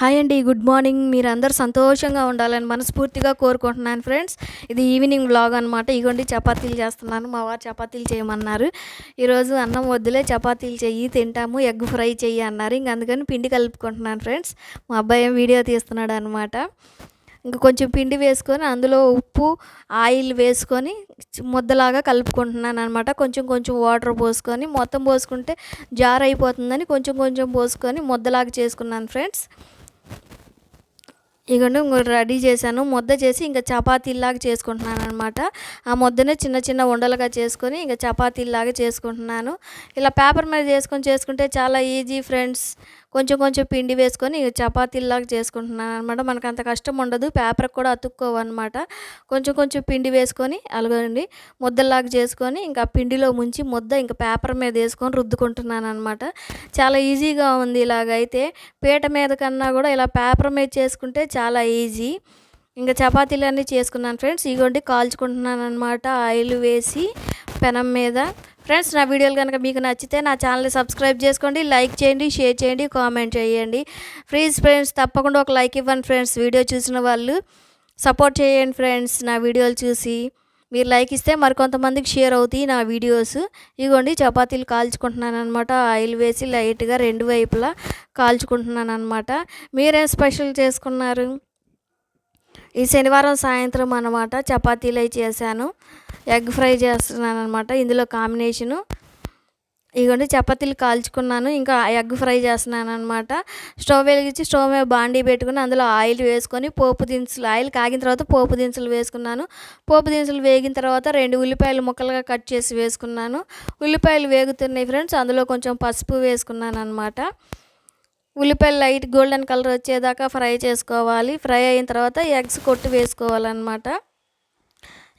Hi అండి good morning. మీరందరూ సంతోషంగా ఉండాలని మనస్ఫూర్తిగా కోరుకుంటున్నాను ఫ్రెండ్స్. ఇది ఈవినింగ్ వ్లాగ్ అనమాట ఇగోండి చపాతీలు చేస్తున్నాను. మా వారు చపాతీలు చేయమన్నారు. ఈరోజు అన్నం వద్దులే చపాతీలు చెయ్యి తింటాము. ఎగ్ ఫ్రై చెయ్యి అన్నారు. ఇంక అందుకని పిండి కలుపుకుంటున్నాను ఫ్రెండ్స్. మా అబ్బాయి ఏం వీడియో తీస్తున్నాడు అనమాట ఇంకా కొంచెం పిండి వేసుకొని అందులో ఉప్పు ఆయిల్ వేసుకొని ముద్దలాగా కలుపుకుంటున్నాను అనమాట కొంచెం కొంచెం వాటర్ పోసుకొని మొత్తం పోసుకుంటే జార్ అయిపోతుందని కొంచెం కొంచెం పోసుకొని ముద్దలాగా చేసుకున్నాను ఫ్రెండ్స్. ఇగండి ఇంకో రెడీ చేశాను ముద్ద చేసి ఇంకా చపాతీలాగా చేసుకుంటున్నాను అనమాట ఆ ముద్దనే చిన్న చిన్న ఉండలుగా చేసుకొని ఇంకా చపాతీలాగా చేసుకుంటున్నాను. ఇలా పేపర్ మీద చేసుకొని చేసుకుంటే చాలా ఈజీ ఫ్రెండ్స్. కొంచెం కొంచెం పిండి వేసుకొని చపాతీలాగా చేసుకుంటున్నాను అనమాట మనకు అంత కష్టం ఉండదు. పేపర్ కూడా అతుక్కోవన్నమాట. కొంచెం కొంచెం పిండి వేసుకొని అలాగండి ముద్దలాగా చేసుకొని ఇంకా పిండిలో ముంచి ముద్ద ఇంకా పేపర్ మీద వేసుకొని రుద్దుకుంటున్నాను అనమాట చాలా ఈజీగా ఉంది ఇలాగైతే. పీట మీద కన్నా కూడా ఇలా పేపర్ మీద చేసుకుంటే చాలా ఈజీ. ఇంకా చపాతీలు అన్నీ చేసుకున్నాను ఫ్రెండ్స్. ఇగోండి కాల్చుకుంటున్నాను అనమాట ఆయిల్ వేసి పెనం మీద. ఫ్రెండ్స్ నా వీడియోలు కనుక మీకు నచ్చితే నా ఛానల్ని సబ్స్క్రైబ్ చేసుకోండి లైక్ చేయండి షేర్ చేయండి కామెంట్ చేయండి. ప్లీజ్ ఫ్రెండ్స్ తప్పకుండా ఒక లైక్ ఇవ్వండి ఫ్రెండ్స్ వీడియో చూసిన వాళ్ళు సపోర్ట్ చేయండి ఫ్రెండ్స్ నా వీడియోలు చూసి మీరు లైక్ ఇస్తే మరికొంతమందికి షేర్ అవుతాయి నా వీడియోస్ ఇగోండి చపాతీలు కాల్చుకుంటున్నాను అనమాట ఆయిల్ వేసి లైట్గా రెండు వైపులా కాల్చుకుంటున్నాను అనమాట మీరేం స్పెషల్ చేసుకున్నారు? ఈ శనివారం సాయంత్రం అనమాట చపాతీలు అవి చేశాను. ఎగ్ ఫ్రై చేస్తున్నాను అనమాట ఇందులో కాంబినేషను ఇదిగోండి చపాతీలు కాల్చుకున్నాను ఇంకా ఎగ్ ఫ్రై చేస్తున్నాను అనమాట స్టవ్ వెలిగించి స్టవ్ మీద బాండీ పెట్టుకుని అందులో ఆయిల్ వేసుకొని పోపు దినుసులు ఆయిల్ కాగిన తర్వాత పోపు దినుసులు వేసుకున్నాను. పోపు దినుసులు వేగిన తర్వాత రెండు ఉల్లిపాయలు ముక్కలుగా కట్ చేసి వేసుకున్నాను. ఉల్లిపాయలు వేగుతున్నాయి ఫ్రెండ్స్ అందులో కొంచెం పసుపు వేసుకున్నాను అనమాట ఉల్లిపాయలు లైట్ గోల్డెన్ కలర్ వచ్చేదాకా ఫ్రై చేసుకోవాలి. ఫ్రై అయిన తర్వాత ఎగ్స్ కొట్టు వేసుకోవాలన్నమాట.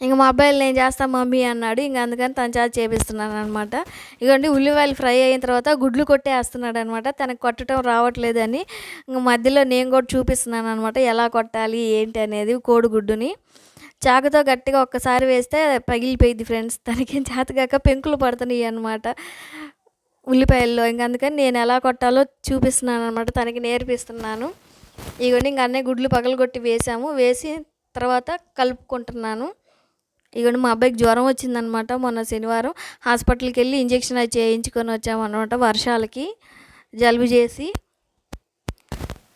ఇంక మా అబ్బాయిలు నేను చేస్తాను మమ్మీ అన్నాడు. ఇంక అందుకని తన చేత చేపిస్తున్నాను అనమాట ఇదిగోండి ఉల్లిపాయలు ఫ్రై అయిన తర్వాత గుడ్లు కొట్టేస్తున్నాడు అనమాట తనకు కొట్టడం రావట్లేదని ఇంక మధ్యలో నేను కూడా చూపిస్తున్నాను అనమాట ఎలా కొట్టాలి ఏంటి అనేది కోడిగుడ్డుని చాకుతో గట్టిగా ఒక్కసారి వేస్తే పగిలిపోయింది ఫ్రెండ్స్. తనకేం చేతగాక పెంకులు పడుతున్నాయి అనమాట ఉల్లిపాయల్లో. ఇంక అందుకని నేను ఎలా కొట్టాలో చూపిస్తున్నాను అనమాట తనకి నేర్పిస్తున్నాను. ఇవన్నీ ఇంక అన్నీ గుడ్లు పగలగొట్టి వేసాము. వేసి తర్వాత కలుపుకుంటున్నాను. ఇగోండి మా అబ్బాయికి జ్వరం వచ్చిందనమాట మొన్న శనివారం. హాస్పిటల్కి వెళ్ళి ఇంజక్షన్ అది చేయించుకొని వచ్చామన్నమాట వర్షాలకి జలుబు చేసి.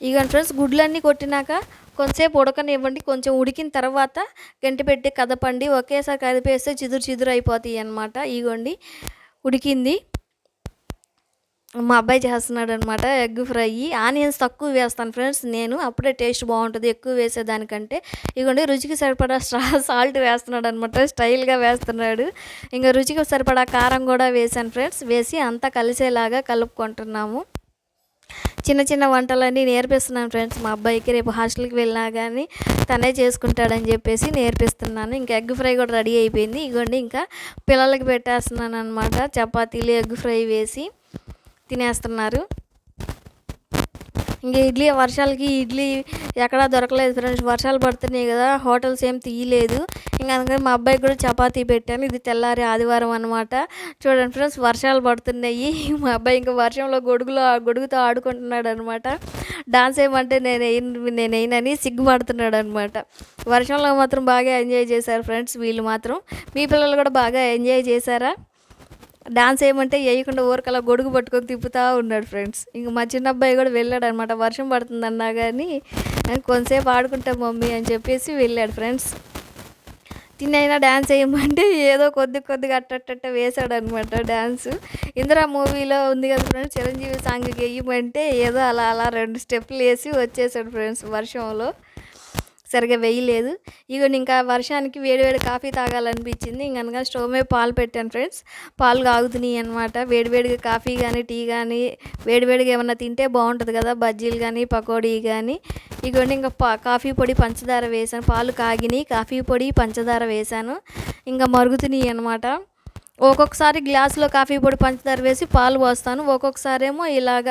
ఇగోండి ఫ్రెండ్స్ గుడ్లన్నీ కొట్టినాక కొంతసేపు ఉడకనివ్వండి కొంచెం ఉడికిన తర్వాత గంట పెట్టి కదపండి ఒకేసారి కదిపేస్తే చిదురు చిదురు అయిపోతాయి అనమాట ఇగోండి ఉడికింది. మా అబ్బాయి చేస్తున్నాడు అనమాట ఎగ్ ఫ్రై. ఆనియన్స్ తక్కువ వేస్తాను ఫ్రెండ్స్. నేను అప్పుడే టేస్ట్ బాగుంటుంది ఎక్కువ వేసేదానికంటే. ఇగోండి రుచికి సరిపడా స్ట్రా సాల్ట్ వేస్తున్నాడు అనమాట స్టైల్గా వేస్తున్నాడు. ఇంకా రుచికి సరిపడా కారం కూడా వేసాను ఫ్రెండ్స్. వేసి అంతా కలిసేలాగా కలుపుకుంటున్నాము. చిన్న చిన్న వంటలన్నీ నేర్పిస్తున్నాను ఫ్రెండ్స్ మా అబ్బాయికి. రేపు హాస్టల్కి వెళ్ళినా కానీ తనే చేసుకుంటాడని చెప్పేసి నేర్పిస్తున్నాను. ఇంకా ఎగ్ ఫ్రై కూడా రెడీ అయిపోయింది. ఇగోండి ఇంకా పిల్లలకి పెట్టేస్తున్నాను అనమాట చపాతీలు ఎగ్ ఫ్రై వేసి. తినేస్తున్నారు. ఇంక ఇడ్లీ వర్షాలకి ఇడ్లీ ఎక్కడా దొరకలేదు ఫ్రెండ్స్. వర్షాలు పడుతున్నాయి కదా హోటల్స్ ఏం తీయలేదు. ఇంకా అందుకని మా అబ్బాయికి కూడా చపాతీ పెట్టాను. ఇది తెల్లారి ఆదివారం అనమాట చూడండి ఫ్రెండ్స్ వర్షాలు పడుతున్నాయి. మా అబ్బాయి ఇంకా వర్షంలో గొడుగులో గొడుగుతో ఆడుకుంటున్నాడు అనమాట డాన్స్ ఏమంటే నేను నేను వేయనని సిగ్గుపడుతున్నాడు అనమాట వర్షంలో మాత్రం బాగా ఎంజాయ్ చేశారు ఫ్రెండ్స్ వీళ్ళు మాత్రం. మీ పిల్లలు కూడా బాగా ఎంజాయ్ చేశారా? డాన్స్ ఏమంటే వేయకుండా ఊరికలా గొడుగు పట్టుకొని తిప్పుతూ ఉన్నాడు ఫ్రెండ్స్. ఇంక మా చిన్న అబ్బాయి కూడా వెళ్ళాడు అనమాట వర్షం పడుతుందన్నా కానీ కొంతసేపు ఆడుకుంటా మమ్మీ అని చెప్పేసి వెళ్ళాడు ఫ్రెండ్స్. తినైనా డ్యాన్స్ వేయమంటే ఏదో కొద్ది కొద్దిగా అట్టట్ట వేశాడు అనమాట డ్యాన్స్ ఇందిరా మూవీలో ఉంది కదా ఫ్రెండ్స్ చిరంజీవి సాంగ్ వేయమంటే ఏదో అలా అలా రెండు స్టెప్లు వేసి వచ్చేసాడు ఫ్రెండ్స్ వర్షంలో. సరిగా వేయలేదు ఇక ఇంకా వర్షానికి వేడివేడి కాఫీ తాగాలనిపించింది. ఇంకనగా స్టవ్ మీద పాలు పెట్టాను ఫ్రెండ్స్. పాలు కాగుతున్నాయి అనమాట వేడివేడిగా కాఫీ కానీ టీ కానీ వేడివేడిగా ఏమన్నా తింటే బాగుంటుంది కదా. బజ్జీలు కానీ పకోడీ కానీ ఇగోండి ఇంకా పా కాఫీ పొడి పంచదార వేసాను. పాలు కాగినాయి. కాఫీ పొడి పంచదార వేసాను. ఇంకా మరుగుతున్నాయి అనమాట ఒక్కొక్కసారి గ్లాసులో కాఫీ పొడి పంచదార వేసి పాలు పోస్తాను. ఒక్కొక్కసారి ఏమో ఇలాగ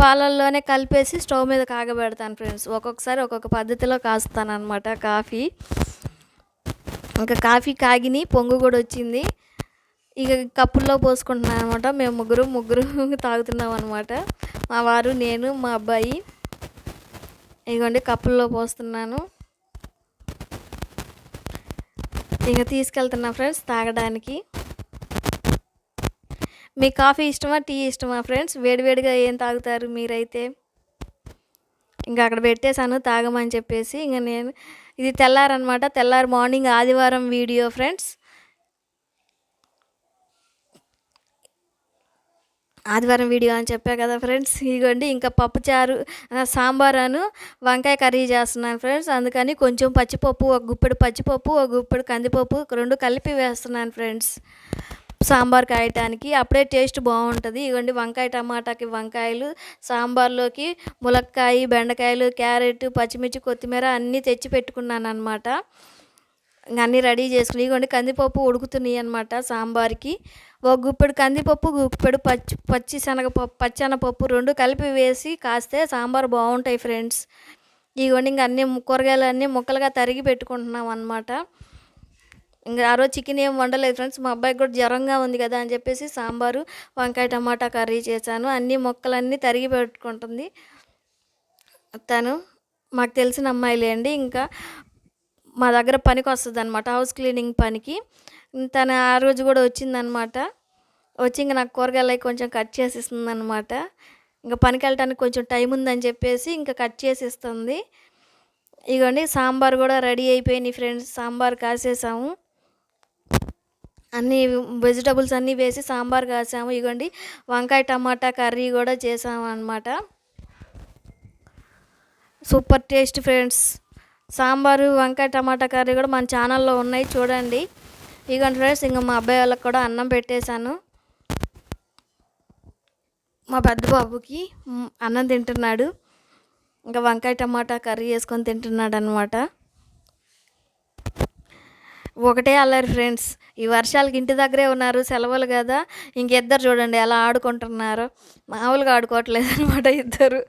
పాలల్లోనే కలిపేసి స్టవ్ మీద కాగబెడతాను ఫ్రెండ్స్. ఒక్కొక్కసారి ఒక్కొక్క పద్ధతిలో కాస్తాను అనమాట కాఫీ. ఇంకా కాఫీ కాగిని పొంగు కూడా వచ్చింది. ఇక కప్పుల్లో పోసుకుంటున్నాను అనమాట మేము ముగ్గురు ముగ్గురు తాగుతున్నాం అనమాట మా వారు నేను మా అబ్బాయి. ఇగోండి కప్పుల్లో పోస్తున్నాను. ఇక తీసుకెళ్తున్నా ఫ్రెండ్స్ తాగడానికి. మీకు కాఫీ ఇష్టమా టీ ఇష్టమా ఫ్రెండ్స్? వేడివేడిగా ఏం తాగుతారు మీరైతే? ఇంకా అక్కడ పెట్టేశాను తాగమని చెప్పేసి. ఇంకా నేను ఇది తెల్లారనమాట తెల్లారి మార్నింగ్ ఆదివారం వీడియో ఫ్రెండ్స్. ఆదివారం వీడియో అని చెప్పా కదా ఫ్రెండ్స్. ఇదిగోండి ఇంకా పప్పుచారు సాంబార్ అను వంకాయ కర్రీ చేస్తున్నాను ఫ్రెండ్స్. అందుకని కొంచెం పచ్చిపప్పు ఒక గుప్పెడు పచ్చిపప్పు ఒక గుప్పెడు కందిపప్పు రెండు కలిపి వేస్తున్నాను ఫ్రెండ్స్. సాంబార్ కాయటానికి అప్పుడే టేస్ట్ బాగుంటుంది. ఇవ్వండి వంకాయ టమాటాకి వంకాయలు సాంబార్లోకి ములక్కాయ బెండకాయలు క్యారెట్ పచ్చిమిర్చి కొత్తిమీర అన్నీ తెచ్చి పెట్టుకున్నాను అనమాట అన్నీ రెడీ చేసుకుని ఇవ్వండి కందిపప్పు ఉడుకుతున్నాయి అనమాట సాంబార్కి. ఒక గుప్పెడు కందిపప్పు గుప్పెడు పచ్చి పచ్చి శనగపప్పు పచ్చెనపప్పు రెండు కలిపి వేసి కాస్తే సాంబార్ బాగుంటాయి ఫ్రెండ్స్. ఇవ్వండి ఇంకా అన్ని కూరగాయలు అన్నీ ముక్కలుగా తరిగి పెట్టుకుంటున్నాం అనమాట ఇంకా ఆ రోజు చికెన్ ఏం వండలేదు ఫ్రెండ్స్. మా అబ్బాయికి కూడా జ్వరంగా ఉంది కదా అని చెప్పేసి సాంబారు వంకాయ టమాటా కర్రీ చేశాను. అన్ని మొక్కలన్నీ తరిగి పెట్టుకుంటుంది. తను మాకు తెలిసిన అమ్మాయిలే అండి. ఇంకా మా దగ్గర పనికి వస్తుంది అనమాట హౌస్ క్లీనింగ్ పనికి. తను ఆ రోజు కూడా వచ్చిందనమాట వచ్చి ఇంకా నాకు కూరగాయలు అవి కొంచెం కట్ చేసి ఇస్తుంది అనమాట ఇంకా పనికి వెళ్ళటానికి కొంచెం టైం ఉందని చెప్పేసి ఇంకా కట్ చేసిస్తుంది. ఇగోండి సాంబార్ కూడా రెడీ అయిపోయినాయి ఫ్రెండ్స్. సాంబార్ కాసేసాము. అన్ని వెజిటబుల్స్ అన్నీ వేసి సాంబార్ కాసాము. ఇగోండి వంకాయ టమాటా కర్రీ కూడా చేసాము అనమాట సూపర్ టేస్ట్ ఫ్రెండ్స్. సాంబారు వంకాయ టమాటా కర్రీ కూడా మన ఛానల్లో ఉన్నాయి. చూడండి. ఇగోండి ఫ్రెండ్స్ ఇంకా మా అబ్బాయి వాళ్ళకి కూడా అన్నం పెట్టేశాను. మా పెద్ద బాబుకి అన్నం తింటున్నాడు. ఇంకా వంకాయ టమాటా కర్రీ వేసుకొని తింటున్నాడు అనమాట ఒకటే అల్లరి ఫ్రెండ్స్. ఈ వర్షాలకి ఇంటి దగ్గరే ఉన్నారు సెలవులు కదా. ఇంకిద్దరు చూడండి ఎలా ఆడుకుంటున్నారు. మామూలుగా ఆడుకోవట్లేదు అనమాట ఇద్దరు.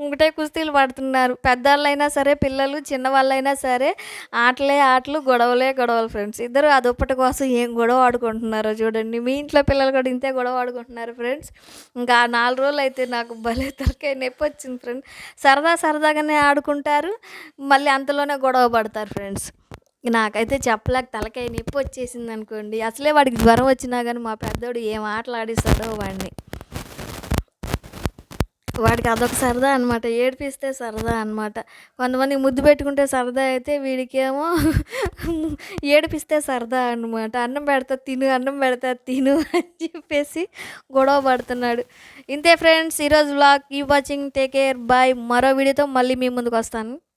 ఒకటే కుస్తీలు పడుతున్నారు. పెద్దవాళ్ళైనా సరే పిల్లలు చిన్నవాళ్ళైనా సరే ఆటలే ఆటలు గొడవలే గొడవలు ఫ్రెండ్స్. ఇద్దరు ఆ కోసం ఏం గొడవ ఆడుకుంటున్నారో చూడండి. మీ ఇంట్లో పిల్లలు కూడా ఇంతే గొడవ ఆడుకుంటున్నారు ఫ్రెండ్స్. ఇంకా నాలుగు రోజులు అయితే నాకు భలే తలకాయ నొప్పి వచ్చింది ఫ్రెండ్స్. సరదా సరదాగానే ఆడుకుంటారు. మళ్ళీ అంతలోనే గొడవ పడతారు ఫ్రెండ్స్. నాకైతే చెప్పలేక తలకాయ నొప్పి వచ్చేసింది అనుకోండి. అసలే వాడికి జ్వరం వచ్చినా కానీ మా పెద్దోడు ఏం ఆటలు వాడిని. వాడికి అదొక సరదా అనమాట ఏడిపిస్తే సరదా అనమాట కొంతమంది ముద్దు పెట్టుకుంటే సరదా అయితే వీడికేమో ఏడిపిస్తే సరదా అనమాట అన్నం పెడతా తిను అన్నం పెడతా తిను అని చెప్పేసి గొడవ పడుతున్నాడు. ఇంతే ఫ్రెండ్స్ ఈరోజు వ్లాగ్ ఈ వాచింగ్ టేక్ కేర్ బాయ్ మరో వీడియోతో మళ్ళీ మీ ముందుకు వస్తాను.